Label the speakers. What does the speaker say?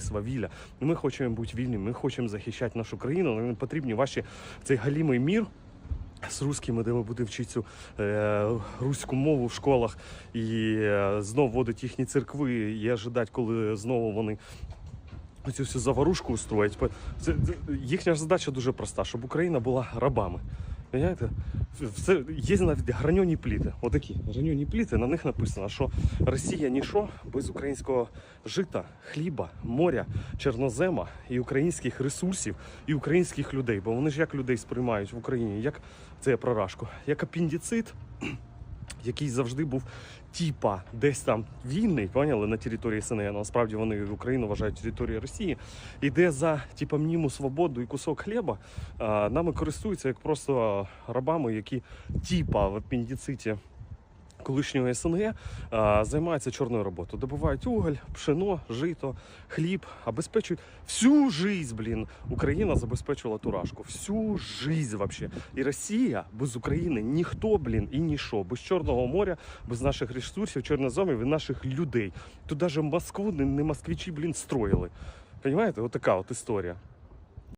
Speaker 1: свавілля. Ми хочемо бути вільні, ми хочемо захищати нашу країну, не потрібні ваші цей галімий мір. З русскими, де ми будемо вчити цю е, руську мову в школах і е, знов вводить їхні церкви і ожидати, коли знову вони цю всю заварушку устроять. Це, це, їхня ж задача дуже проста, щоб Україна була рабами. Понимаєте? Це, є навіть граньоні пліти. Отакі граньоні пліти, на них написано, що Росія ніщо без українського жита, хліба, моря, чорнозема і українських ресурсів, і українських людей. Бо вони ж як людей сприймають в Україні, як це я про як апендицит, який завжди був типа десь там вільний, поняли, на території СНГ. Насправді вони Україну вважають територією Росії. Іде за типа мніму свободу і кусок хліба. Нами користуються як просто рабами, які типа в апендициті. Колишнього СНГ а, займаються чорною роботою. Добувають уголь, пшено, жито, хліб, обезпечують всю жизнь, блін. Україна забезпечувала туражку. Всю жизнь вообще. І Росія без України ніхто, блін, і ніщо. Без Чорного моря, без наших ресурсів, чорноземів і наших людей. Тут навіть Москву не, не москвичі, блін, строїли. Понимаєте, от от історія.